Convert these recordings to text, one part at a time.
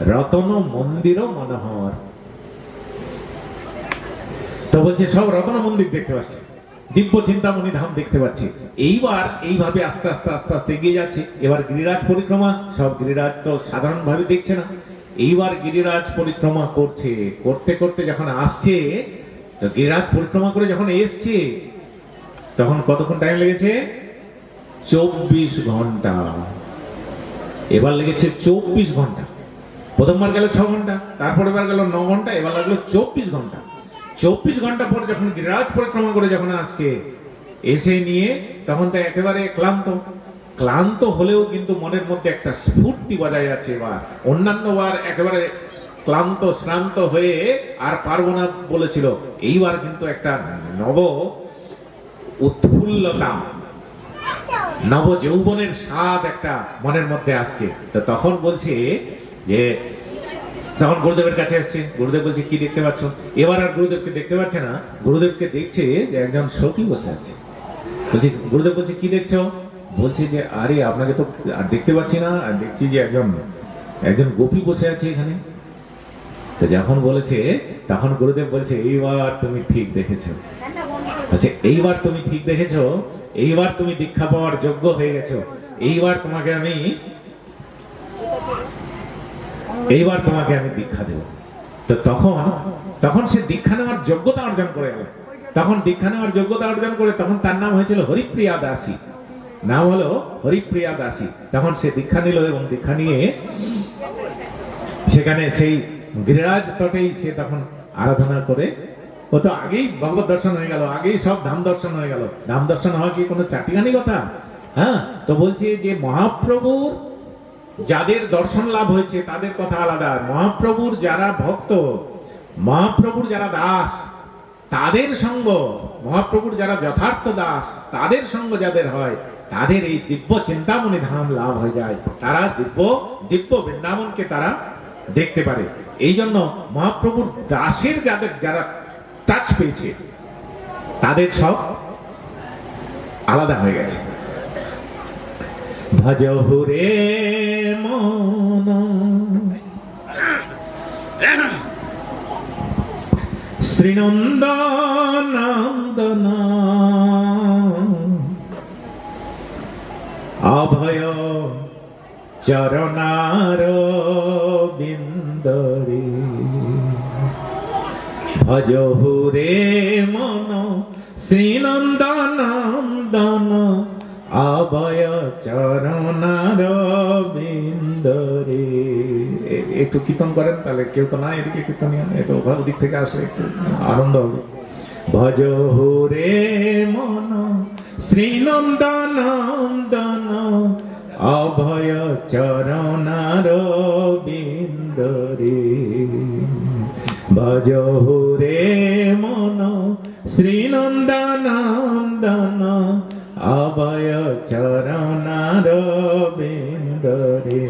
রতন মন্দির মনোহর তো বলছে, সব রতন মন্দির দেখতে পাচ্ছি। দিব্য চিন্তামণি ধাম দেখতে পাচ্ছি। এইবার এইভাবে আস্তে আস্তে আস্তে আস্তে এগিয়ে যাচ্ছে। এবার গিরিরাজ পরিক্রমা, সব গিরিরাজ তো সাধারণভাবে দেখছে না। এইবার গিরিরাজ পরিক্রমা করছে। করতে করতে যখন আসছে, তো গিরিরাজ পরিক্রমা করে যখন এসছে, তখন কতক্ষণ টাইম লেগেছে? চব্বিশ ঘণ্টা। এবার লেগেছে চব্বিশ ঘণ্টা। প্রথমবার গেল ছ ঘণ্টা তারপরে এবার গেল ন ঘণ্টা, এবার লাগল চব্বিশ ঘণ্টা। চব্বিশ ঘণ্টা পর যখন গিরিরাজ পরিক্রমা করে যখন আসছে, এসে নিয়ে তখন তো একেবারে ক্লান্ত। ক্লান্ত হলেও কিন্তু মনের মধ্যে একটা স্ফূর্তি বজায় আছে বা অন্যান্য বার একেবারে ক্লান্ত, শ্রান্ত হয়ে আর পারব না বলেছিল। এইবার কিন্তু একটা নব উৎফুল্লতা, নব যৌবনের স্বাদ একটা মনের মধ্যে আসছে। তো তখন বলছে যে তখন গুরুদেবের কাছে আসছে গুরুদেব বলছে, কি দেখতে পাচ্ছ? এবার আর গুরুদেবকে দেখতে পাচ্ছে না। গুরুদেবকে দেখছে যে একজন সখী বসে আছে। বলছি, গুরুদেব বলছে, কি দেখছ? বলছে যে, আরে, আপনাকে তো আর দেখতে পাচ্ছি না। আর দেখছি যে একজন একজন গোপী বসে আছে এখানে। তো যখন বলেছে, তখন গুরুদেব বলছে, এইবার তুমি ঠিক দেখেছ। আচ্ছা এইবার তুমি ঠিক দেখেছ? এইবার তুমি দীক্ষা পাওয়ার যোগ্য হয়ে গেছো। এইবার তোমাকে আমি এইবার তোমাকে আমি দীক্ষা দেব। তো তখন তখন সে দীক্ষা নেওয়ার যোগ্যতা অর্জন করে গেল। তখন দীক্ষা নেওয়ার যোগ্যতা অর্জন করে তখন তার নাম হয়েছিল হরিপ্রিয়া দাসী। নাম হলো হরিপ্রিয়া দাসী। তখন সে দীক্ষা নিল এবং দীক্ষা নিয়ে সেখানে সেই গিরিরাজ তটেই সে তখন আরাধনা করে। ও তো আগেই ভগবত দর্শন হয়ে গেল, আগেই সব ধাম দর্শন হয়ে গেল। ধাম দর্শন হওয়া কি কোনো চাটিখানি কথা? হ্যাঁ তো বলছি যে মহাপ্রভুর যাদের দর্শন লাভ হয়েছে, তাদের কথা আলাদা। মহাপ্রভুর যারা ভক্ত, মহাপ্রভুর যারা দাস, তাদের সঙ্গ, মহাপ্রভুর যারা যথার্থ দাস, তাদের সঙ্গ যাদের হয়, তাদের এই দিব্য চিন্তামণি ধাম লাভ হয়ে যায়। তারা দিব্য দিব্য বৃন্দাবনকে তারা দেখতে পারে। এই জন্য মহাপ্রভুর দাসের যাদের যারা টাচ পেয়েছে, তাদের সব আলাদা হয়ে গেছে। ভজহু রে মন শ্রীনন্দনন্দন। অভয় চরণার বিন্দরে ভজহু রে মন শ্রীনন্দনন্দন। অভয় চরণার বিন্দরে এ- একটু কীর্তন করেন, তাহলে কেউ তো না এদিকে কীর্তনীয় একটু ভালো দিক থেকে আসলে একটু আনন্দ হবে। ভজ রে মন, শ্রীনন্দনন্দন অভয় চরণার বিন্দরে ভজ রে মন, শ্রীনন্দনন্দন অভয় চরণার বিন্দরে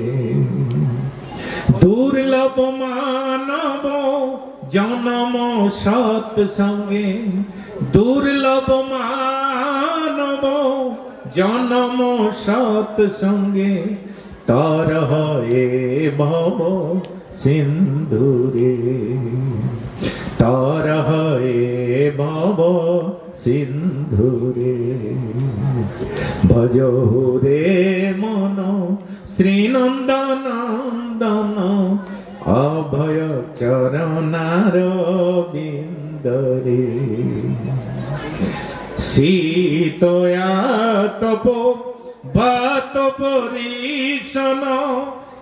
দুর্লভ মানব জনম সৎ সঙ্গে দুর্লভ মানব জনম সৎ সঙ্গে তর হয়ে ভব সিন্ধুরে তর হয়ে ভব সিন্ধুরে। ভজ রে মন, শ্রীনন্দনন্দন, অভয় চরণার বিন্দরে। শীতয়া তপ, বাত পরিশন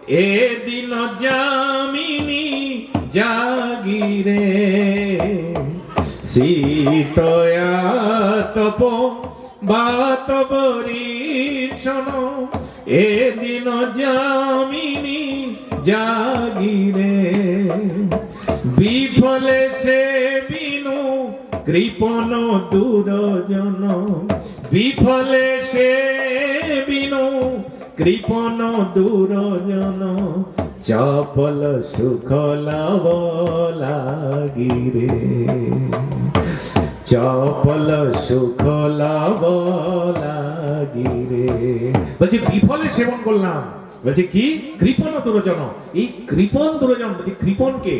এ দিন জামিনী জাগিরে। শীতয়া তপ বাত পরিশন এ দিন জামিনী জাগিরে। বিফলে সে বিনু কৃপন দুরজন। বিফলে সে কৃপন দুরজন, চপল সুখ লাভ লাগিরে। চপল সুখ লাভ লাগিরে। বলছি, বিফলে সেবন করলাম। বলছে, কি? কৃপণ দুরজন। এই কৃপণ দুরজন, বলছে কৃপণকে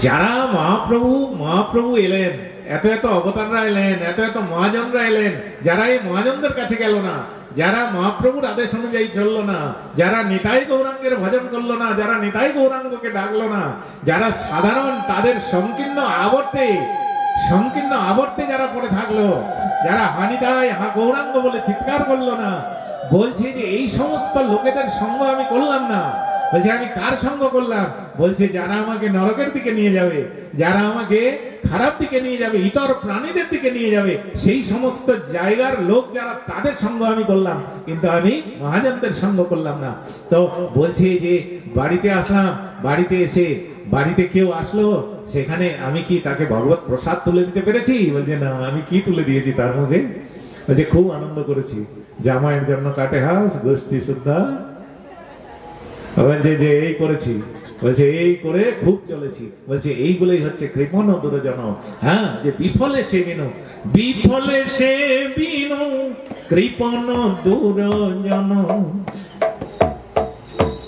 যারা মহাপ্রভু মহাপ্রভু এলেন, এত এত অবতাররা এলেন, এত এত মহাজনরা এলেন, যারা এই মহাজনদের কাছে গেল না যারা মহাপ্রভুর আদেশ অনুযায়ী চলল না, যারা নিতাই গৌরাঙ্গের ভজন করল না, যারা নিতাই গৌরাঙ্গকে ডাকলো না, যারা সাধারণ তাদের সংকীর্ণ আবর্তে সংকীর্ণ আবর্তে যারা পড়ে থাকল, যারা হানিদায় হা গৌরাঙ্গ বলে চিৎকার করল না, বলছে যে এই সমস্ত লোকেদের সঙ্গ আমি করলাম না। বলছে, আমি কার সঙ্গ করলাম? বলছে, যারা আমাকে নরকের দিকে নিয়ে যাবে, যারা আমাকে খারাপ দিকে নিয়ে যাবে, ইতর প্রাণীদের দিকে নিয়ে যাবে, সেই সমস্ত জায়গার লোক যারা তাদের সঙ্গ আমি করলাম, কিন্তু আমি মহাজনদের সঙ্গ করলাম না। তো বলছে যে, বাড়িতে আসলাম, বাড়িতে এসে, বাড়িতে কেউ আসলো, সেখানে আমি কি তাকে ভগবত প্রসাদ তুলে দিতে পেরেছি? বলছে, না, আমি কি তুলে দিয়েছি তার মধ্যে? বলছে, খুব আনন্দ করেছি, জামাইয়ের জন্য কাটে হাস, গোষ্ঠী শুদ্ধা বলছে যে এই করেছি। বলছে এই করে খুব চলেছি। বলছে এইগুলোই হচ্ছে কৃপণ দুরজন হ্যাঁ যে বিফলে সে বিনু বিফলে সে বিনু কৃপণ দুরজন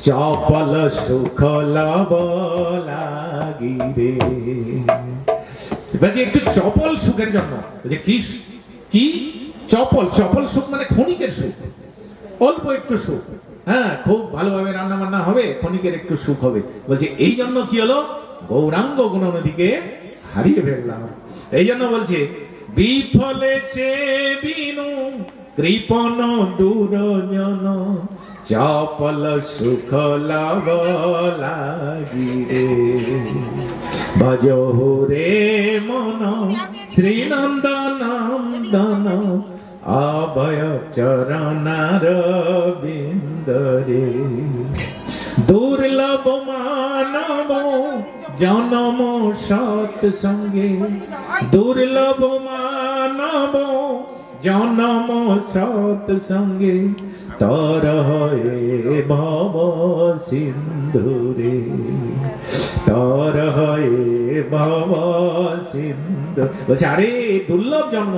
চপল সুখ লাভ লাগিরে বলছে একটু চপল সুখের জন্য। বলছে কি কি? চপল চপল সুখ মানে ক্ষণিকের সুখ। অল্প একটু সুখ। হ্যাঁ খুব ভালোভাবে রান্না বান্না হবে, ক্ষণিকের একটু সুখ হবে। বলছে, এই জন্য কি হলো? গৌরাঙ্গ গুণনদীকে হারিয়ে ফেললাম। এই জন্য বলছে, বিফলে বিনু, কৃপণ দুরজন চপল সুখ লাগিরে। ভজ রে মন, শ্রীনন্দনন্দন, অভয় চরণার বিন্দরে দুর্লভ মানব জনম সৎ সঙ্গে। দুর্লভ মানব জনম সৎ সঙ্গে। তর হয়ে ভব সিন্ধুরে। তর হয়ে ভব সিন্ধু বলছে, আরে দুর্লভ জন্ম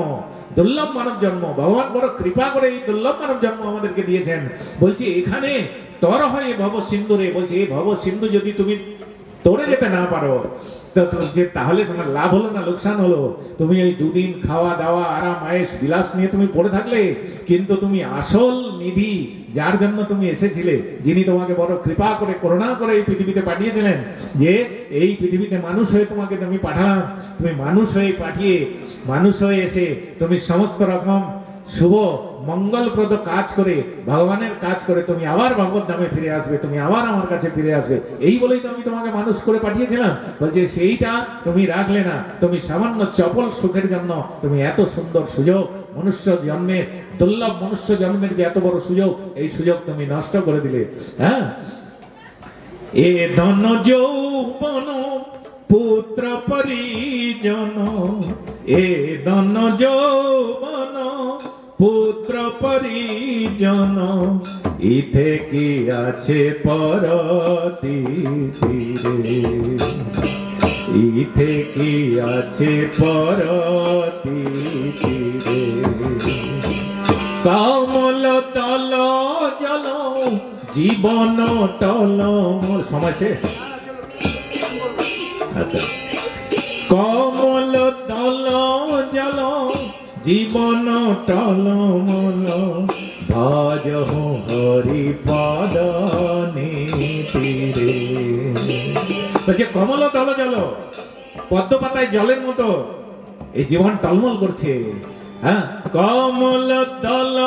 দুর্লভ মানব জন্ম, ভগবান বড় কৃপা করে এই দুর্লভ মানব জন্ম আমাদেরকে দিয়েছেন। বলছি, এখানে তর হয় ভব সিন্ধুরে। বলছি এই ভব সিন্ধু যদি তুমি তোড়ে যেতে না পারো তো যে তাহলে তোমার লাভ হলো না, লোকসান হলো? তুমি এই দুদিন খাওয়া দাওয়া, আরাম আয়েস বিলাস নিয়ে তুমি পড়ে থাকলে, কিন্তু তুমি আসল নিধি যার জন্য তুমি এসেছিলে, যিনি তোমাকে বড় কৃপা করে, করুণা করে এই পৃথিবীতে পাঠিয়েছিলেন যে এই পৃথিবীতে মানুষ হয়ে তোমাকে আমি পাঠালাম। তুমি মানুষ হয়ে পাঠিয়ে, মানুষ হয়ে এসে তুমি সমস্ত রকম শুভ, মঙ্গলপ্রদ কাজ করে, ভগবানের কাজ করে তুমি আবার ভগবত ধামে ফিরে আসবে, তুমি আবার আমার কাছে ফিরে আসবে। এই বলেই তো আমি তোমাকে মানুষ করে পাঠিয়েছিলাম। বলছে, সেইটা তুমি রাখলে না। তুমি সামান্য চপল সুখের জন্য তুমি এত সুন্দর সুযোগ, মনুষ্য জন্মের দুর্লভ মনুষ্য জন্মের যে এত বড় সুযোগ, এই সুযোগ তুমি নষ্ট করে দিলে। হ্যাঁ? এ ধন যৌবন, পুত্র পরিজন, এ ধন যৌবন পুত্র পরিজন ইথে কি আছে পরতি ইথে কি আছে পরতি কমল তল জল, জীবন টল সময় আচ্ছা। জীবন টল মল ভজ হরি পদ নীতিরে। কমল তল জল, পদ্ম পাতায় জলের মতো, এই জীবন টলমল করছে। হ্যাঁ? কমল তল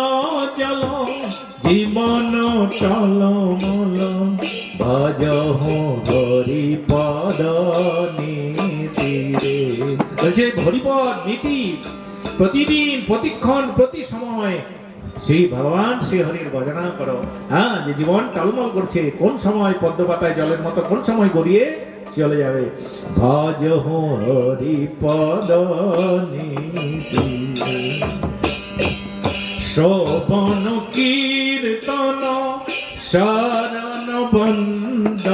জল, জীবন টলমল, ভজ হরি পদ নীতিরে। বলছে, হরিপদ, নীতি প্রতিদিন, প্রতিক্ষণ প্রতি সময় সেই ভগবান শ্রী হরির ভজনা করো। হ্যাঁ যে জীবন টলমল করছে, কোন সময় পদ্ম পাতায় জলের মতো, কোন সময় গড়িয়ে চলে যাবে? ভজ হরি পদ শোভন কীর্তন শরণ বন্দন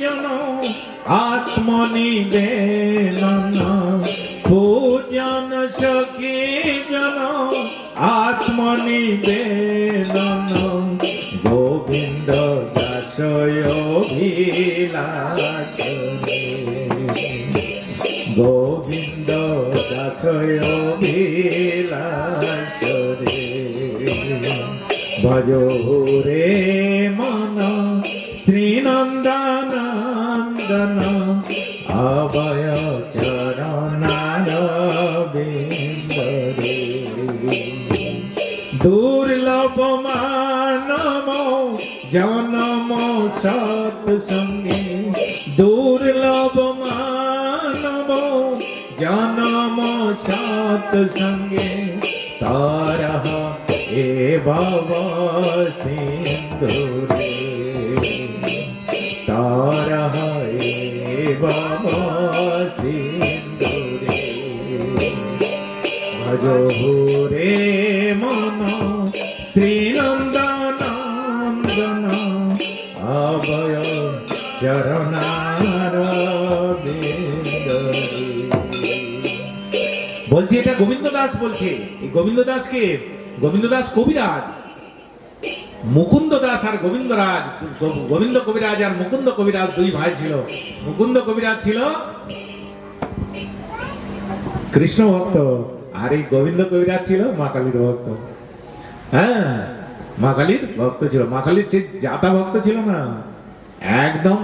জন আত্মনিবেদন। পূজন সখী জন আত্মনিবেদন। গোবিন্দ দাসয় অভিলাষ। গোবিন্দ দাসয় অভিলাষ ভজ রে চরণার বিন্দরে দুর্লভ মানব জনম সৎসঙ্গে। দুর্লভ মানব জনম সৎসঙ্গে। তারহ এ বাবা সিন্ধুরে দাস বলছে, এই গোবিন্দ দাসকে গোবিন্দ দাস কবিরাজ মুকুন্দ দাস আর গোবিন্দ রাজ গোবিন্দ কবিরাজ আর মুকুন্দ কবিরাজ দুই ভাই ছিল। মুকুন্দ কবিরাজ ছিল কৃষ্ণ ভক্ত, আর এই গোবিন্দ কবিরাজ ছিল মা কালীর ভক্ত। হ্যাঁ মা কালীর ভক্ত ছিল। মা কালীর সে জাতা ভক্ত ছিল না, একদম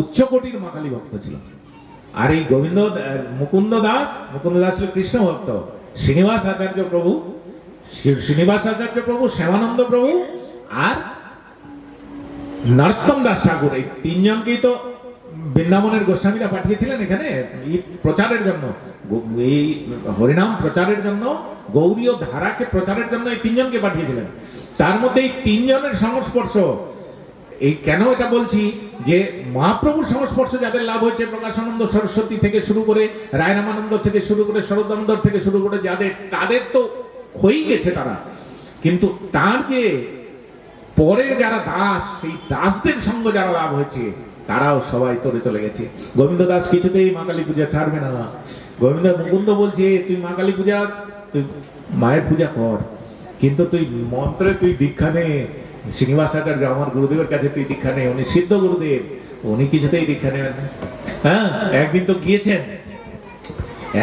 উচ্চ কোটির মা কালী ভক্ত ছিল। আর এই গোবিন্দ, মুকুন্দ দাস মুকুন্দ দাস ছিল কৃষ্ণ ভক্ত। শ্রীনিবাস আচার্য প্রভু, শ্রী- শ্রীনিবাস আচার্য প্রভু, শ্যামানন্দ প্রভু আর নরোত্তম দাস ঠাকুর। এই তিনজনকেই তো বৃন্দাবনের গোস্বামীরা পাঠিয়েছিলেন এখানে। প্রচারের জন্য এই হরিনাম প্রচারের জন্য, গৌরীয় ধারাকে প্রচারের জন্য এই তিনজনকে পাঠিয়েছিলেন। তার মধ্যে এই তিনজনের সংস্পর্শ এই কেন এটা বলছি? যে মহাপ্রভুর সংস্পর্শ যাদের লাভ হয়েছে, প্রকাশানন্দ সরস্বতী থেকে শুরু করে রায়রামানন্দ থেকে শুরু করে শরদানন্দর থেকে শুরু করে, যাদের, তাদের তো হয়েই গেছে তারা। কিন্তু তার যে পরের যারা দাস, সেই দাসদের সঙ্গ যারা লাভ হয়েছে, তারাও সবাই তোরে চলে গেছে। গোবিন্দ দাস কিছুতেই মা কালী পূজা ছাড়বে না। গোবিন্দ মুকুন্দ বলছে, তুই মা কালী পূজা, তুই মায়ের পূজা কর। কিন্তু তুই মন্ত্রে তুই দীক্ষা নে। শ্রীনিবাস আচার্য আমার গুরুদেবের কাছে তুই দীক্ষা নে উনি সিদ্ধ গুরুদেব, উনি কিছুতেই দীক্ষা নেবেন? না হ্যাঁ একদিন তো গিয়েছেন।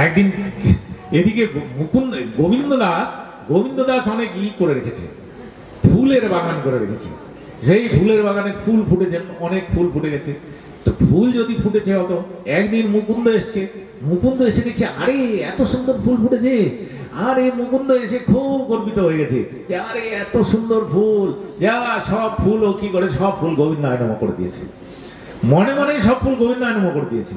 একদিন এদিকে মুকুন্দ গোবিন্দ দাস গোবিন্দ দাস অনেক ই করে রেখেছে, ফুলের বাগান করে রেখেছে। সেই ফুলের বাগানে ফুল ফুটেছে, অনেক ফুল ফুটে গেছে। ফুল যদি ফুটেছে অত, একদিন মুকুন্দ এসছে, মুকুন্দ এসে দেখছে, আরে, এত সুন্দর ফুল ফুটেছে। আরে মুকুন্দ এসে খুব গর্বিত হয়ে গেছে আরে এত সুন্দর ফুল। যা, সব ফুল ও কি করে, সব ফুল গোবিন্দ আয়নম করে দিয়েছে। মনে মনেই সব ফুল গোবিন্দ আয়নম করে দিয়েছে।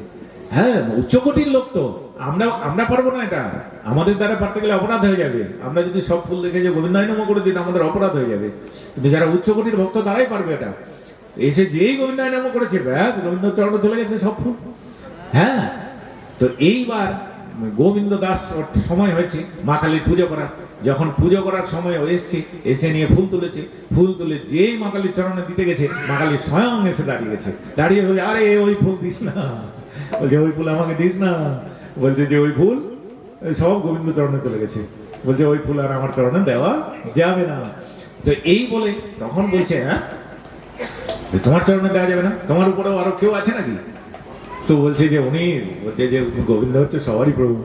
হ্যাঁ উচ্চকোটির লোক তো। আমরা আমরা পারব না এটা। আমাদের দ্বারা পারতে গেলে অপরাধ হয়ে যাবে। আমরা যদি সব ফুল দেখে যে গোবিন্দায়নম করে দিই আমাদের অপরাধ হয়ে যাবে। কিন্তু যারা উচ্চকোটির ভক্ত, তারাই পারবে এটা। এসে যেই গোবিন্দায়নম করেছে, ব্যাস, গোবিন্দ চরণে চলে গেছে সব ফুল। হ্যাঁ তো এইবার গোবিন্দ দাস ওর সময় হয়েছে, মা কালীর পুজো করার। যখন পুজো করার সময় এসছে, এসে নিয়ে ফুল তুলেছে। ফুল তুলে যেই মা কালীর চরণে দিতে গেছে, মা কালী স্বয়ং এসে দাঁড়িয়ে গেছে। দাঁড়িয়ে বলে আরে, ওই ফুল দিস না। বলছে, ওই ফুল আমাকে দিস না। বলছে যে, ওই ফুল সব গোবিন্দ চরণে চলে গেছে। বলছে, ওই ফুল আর আমার চরণে দেওয়া যাবে না। তো এই বলে তখন বলছে হ্যাঁ? তোমার চরণে দেওয়া যাবে না? তোমার উপরেও আরও কেউ আছে নাকি? তো বলছে যে উনি, বলছে যে গোবিন্দ হচ্ছে সবারই প্রভু।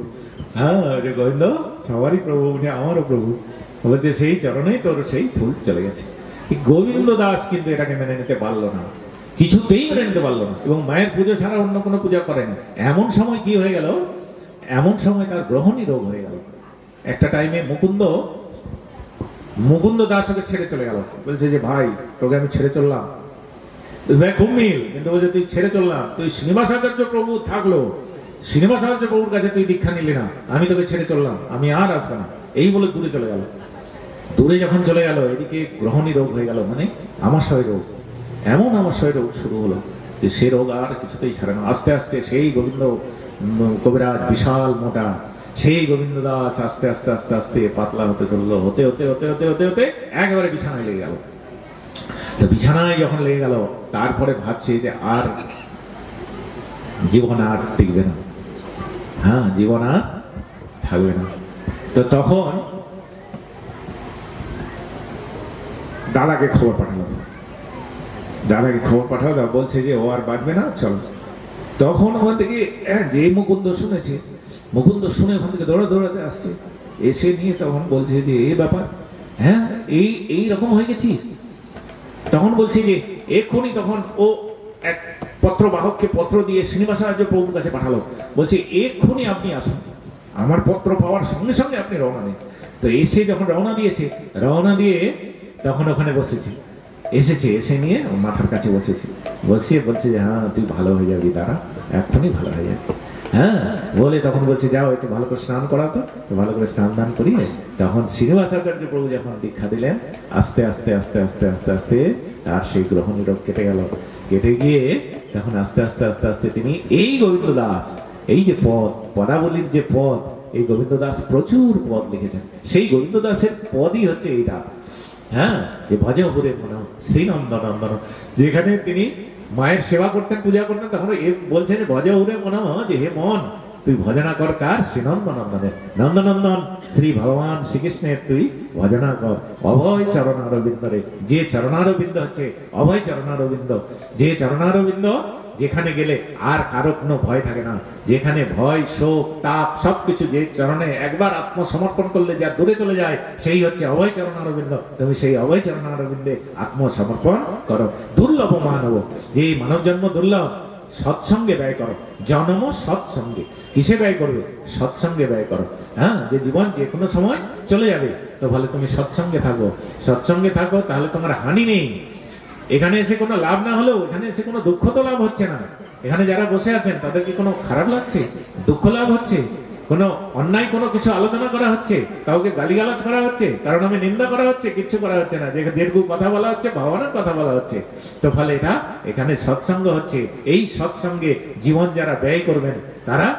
হ্যাঁ যে গোবিন্দ সবারই প্রভু, উনি আমারও প্রভু। বলছে, সেই চরণেই তোর সেই ফুল চলে গেছে। গোবিন্দ দাস কিন্তু এটাকে মেনে নিতে পারল না। কিছুতেই মেনে নিতে পারল না। এবং মায়ের পুজো ছাড়া অন্য কোনো পূজা করেনি। এমন সময় কি হয়ে গেল? এমন সময় তার গ্রহণী রোগ হয়ে গেল। একটা টাইমে মুকুন্দ মুকুন্দ দাস ওকে ছেড়ে চলে গেল। বলছে যে, ভাই, তোকে আমি ছেড়ে চললাম। মিল কিন্তু বলছে, তুই ছেড়ে চললাম তুই প্রভু থাকল। শ্রীনিবাসাচার্য প্রভুর কাছে তুই দীক্ষা নিলি না। আমি তোকে ছেড়ে চললাম। আমি আর আসব না। এই বলে দূরে চলে গেল। দূরে যখন চলে গেল, এদিকে গ্রহণী রোগ হয়ে গেল। মানে আমার আমাশয় রোগ। এমন আমার আমাশয় রোগ শুরু হলো যে সে রোগ আর কিছুতেই ছাড়ে না। আস্তে আস্তে সেই গোবিন্দ কবিরাজ বিশাল মোটা। সেই গোবিন্দ দাস আস্তে আস্তে আস্তে আস্তে পাতলা হতে চলল। হতে হতে হতে হতে হতে হতে একেবারে বিছানায় লেগে গেল। তো বিছানায় যখন লেগে গেল তারপরে ভাবছে যে আর জীবন আর টিকবে না। হ্যাঁ জীবন আর থাকবে না। তো তখন দাদাকে খবর পাঠালো। দাদাকে খবর পাঠালো দাদা বলছে যে ও আর বাঁচবে না চলো। তখন ওখান থেকে হ্যাঁ, যে মুকুন্দ শুনেছে মুকুন্দ শুনে ওখান থেকে দৌড়া দৌড়াতে আসছে। এসে নিয়ে তখন বলছে যে এই ব্যাপার হ্যাঁ এই এই রকম হয়ে গেছিস? তখন বলছি যে, এক্ষুনি তখন ও এক পত্র বাহককে পত্র দিয়ে শ্রীনিবাসাচার্য প্রভুর কাছে পাঠালো। বলছে, এক্ষুনি আপনি আসুন। আমার পত্র পাওয়ার সঙ্গে সঙ্গে আপনি রওনা দিন। তো এসে যখন রওনা দিয়েছে, রওনা দিয়ে তখন ওখানে বসেছে। এসেছে, এসে নিয়ে মাথার কাছে বসেছে। বসিয়ে বলছে যে হ্যাঁ তুই ভালো হয়ে যাবি, দাঁড়া। এক্ষুনি ভালো হয়ে যাবে। হ্যাঁ বলে তখন বলছে, যাও, একটু ভালো করে স্নান করাতো ভালো করে স্নান দান করিয়ে তখন শ্রীনিবাসাচার্য প্রভু যখন দীক্ষা দিলেন, আস্তে আস্তে আস্তে আস্তে আস্তে আস্তে তার সেই গ্রহণ রোগ কেটে গেল। কেটে গিয়ে তখন আস্তে আস্তে আস্তে আস্তে তিনি এই গোবিন্দ দাস এই যে পদ, পদাবলীর যে পদ, এই গোবিন্দ দাস প্রচুর পদ লিখেছেন। সেই গোবিন্দ দাসের পদই হচ্ছে এইটা। হ্যাঁ যে ভজপুরে মনে শ্রীনন্দন নন্দন যেখানে তিনি মায়ের সেবা করতেন, পূজা করতেন, তখন এ বলছেন উরে মনে, যে হে মন, তুই ভজনা কর কার? শ্রী নন্দনন্দনে নন্দনন্দন, শ্রী ভগবান শ্রীকৃষ্ণের তুই ভজনা কর। অভয় চরণারবিন্দরে, যে চরণারবিন্দ হচ্ছে, অভয় চরণারবিন্দ, যে চরণারবিন্দ যেখানে গেলে আর কারও কোনো ভয় থাকে না। যেখানে ভয়, শোক, তাপ, সবকিছু যে চরণে একবার আত্মসমর্পণ করলে যা দূরে চলে যায়, সেই হচ্ছে অভয় চরণ অরবিন্দ তুমি সেই অভয় চরণ অরবিন্দে আত্মসমর্পণ করো। দুর্লভ মানব, যে মানব জন্ম দুর্লভ, সৎসঙ্গে ব্যয় করো। জন্ম সৎসঙ্গে। কিসে ব্যয় করবে? সৎসঙ্গে ব্যয় করো। হ্যাঁ যে জীবন যে কোনো সময় চলে যাবে। তো ভালো তুমি সৎসঙ্গে থাকো। সৎসঙ্গে থাকো, তাহলে তোমার হানি নেই। এখানে এসে কোনো লাভ না হলেও এখানে এসে কোনো দুঃখ তো লাভ হচ্ছে না। এখানে যারা বসে আছেন, তাদের কি কোনো খারাপ লাগছে? দুঃখ লাভ হচ্ছে? কোনো অন্যায় কোনো কিছু আলোচনা করা হচ্ছে? কাউকে গালিগালাজ করা হচ্ছে? কারণ আমি নিন্দা করা হচ্ছে, কিচ্ছু করা হচ্ছে না। যে দীর্ঘ কথা বলা হচ্ছে, ভগবানের কথা বলা হচ্ছে। তো ফলে এটা এখানে সৎসঙ্গ হচ্ছে। এই সৎসঙ্গে জীবন যারা ব্যয় করবেন, তারা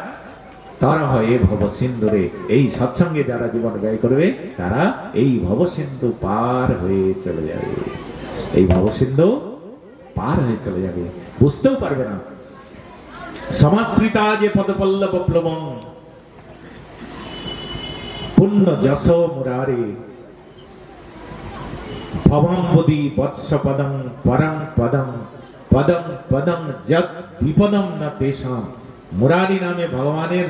তারা হয় এ ভব সিন্ধুরে এই সৎসঙ্গে যারা জীবন ব্যয় করবে, তারা এই ভব সিন্ধু পার হয়ে চলে যাবে। এই ভবসিন্ধু পার হয়ে চলে যাবে। বুঝতেও পারবে না। সমাশ্রিতা যে পদপল্লব প্লবং। পুণ্য যশ মুরারে। ভবম্বদি বৎস পদং পরং পদম পদম পদম যত বিপদম না তেষাম। মুরারি নামে ভগবানের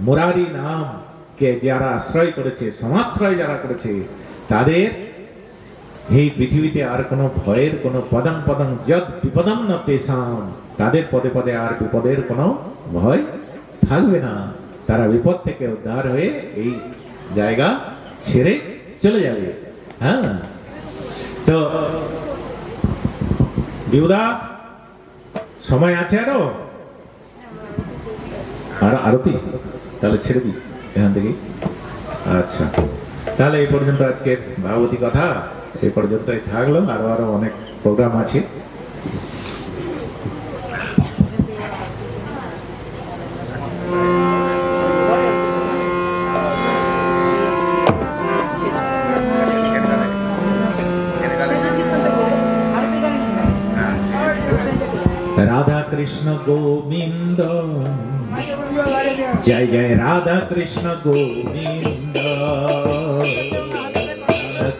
মুরারি নাম কে যারা আশ্রয় করেছে, সমাশ্রয় যারা করেছে, তাদের এই পৃথিবীতে আর কোনো ভয়ের কোনো পদম পদম যদ বিপদম না পেশাম তাদের পদে পদে আর বিপদের কোনো ভয় থাকবে না। তারা বিপদ থেকে উদ্ধার হয়ে এই জায়গা ছেড়ে চলে যাবে। হ্যাঁ? তো বিউদা সময় আছে আরও? আর আরতি? তাহলে ছেড়ে দিই এখান থেকে। আচ্ছা। তাহলে এই পর্যন্ত আজকের ভাগবতী কথা। এই পর্যন্তই থাকল। আরও আরও অনেক প্রোগ্রাম আছে। রাধা কৃষ্ণ গোবিন্দ। জয় জয় রাধা কৃষ্ণ গোবিন্দ।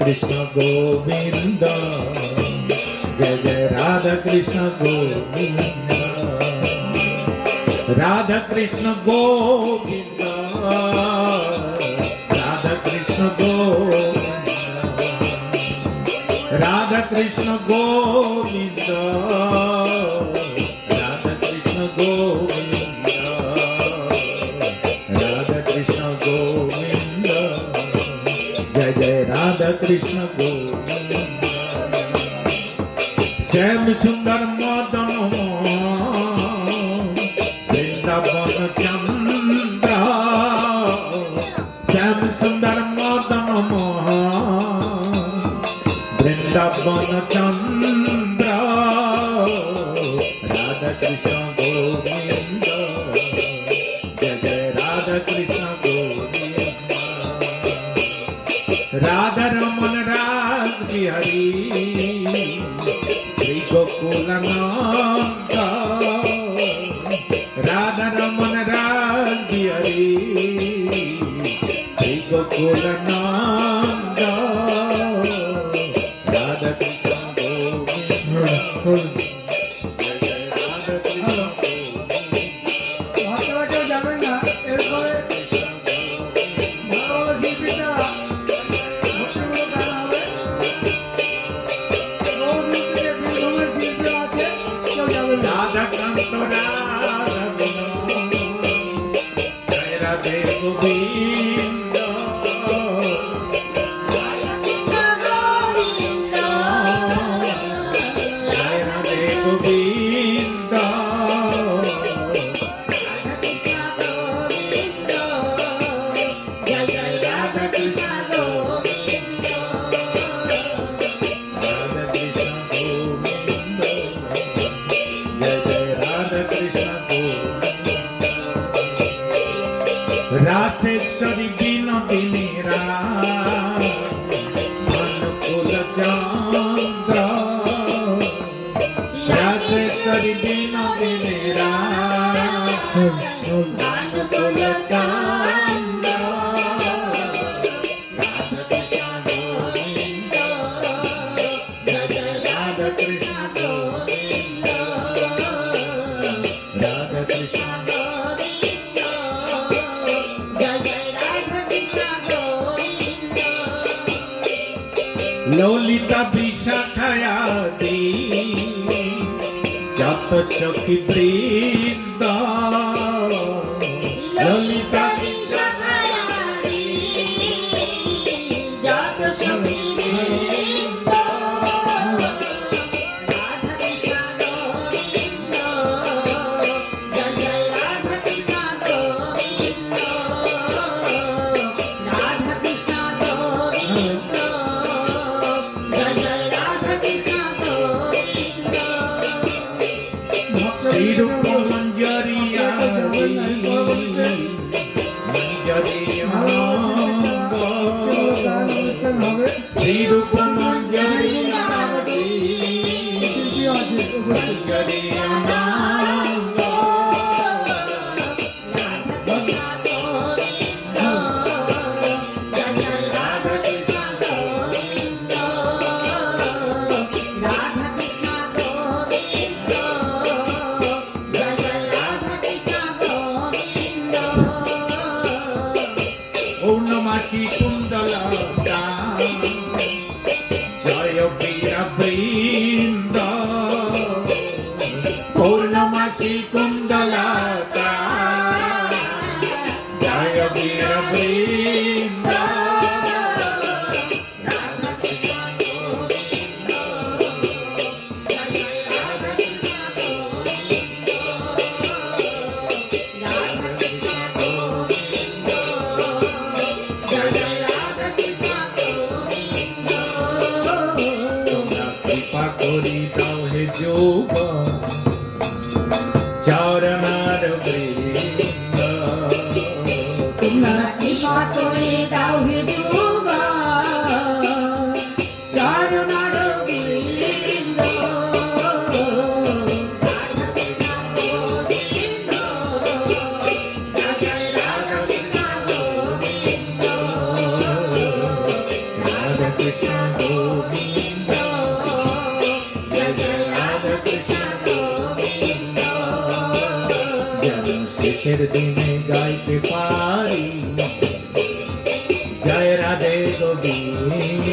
রাধা কৃষ্ণ গোবিন্দ জয় জয় রাধা কৃষ্ণ গোবিন্দ রাধা কৃষ্ণ গোবিন্দ রাধা শ্যাম সুন্দর মদন বৃন্দাবন চন্দ্র। শ্যাম সুন্দর মদন বৃন্দাবন চন্দ্র। গোবিন্দ হে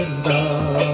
গোবিন্দ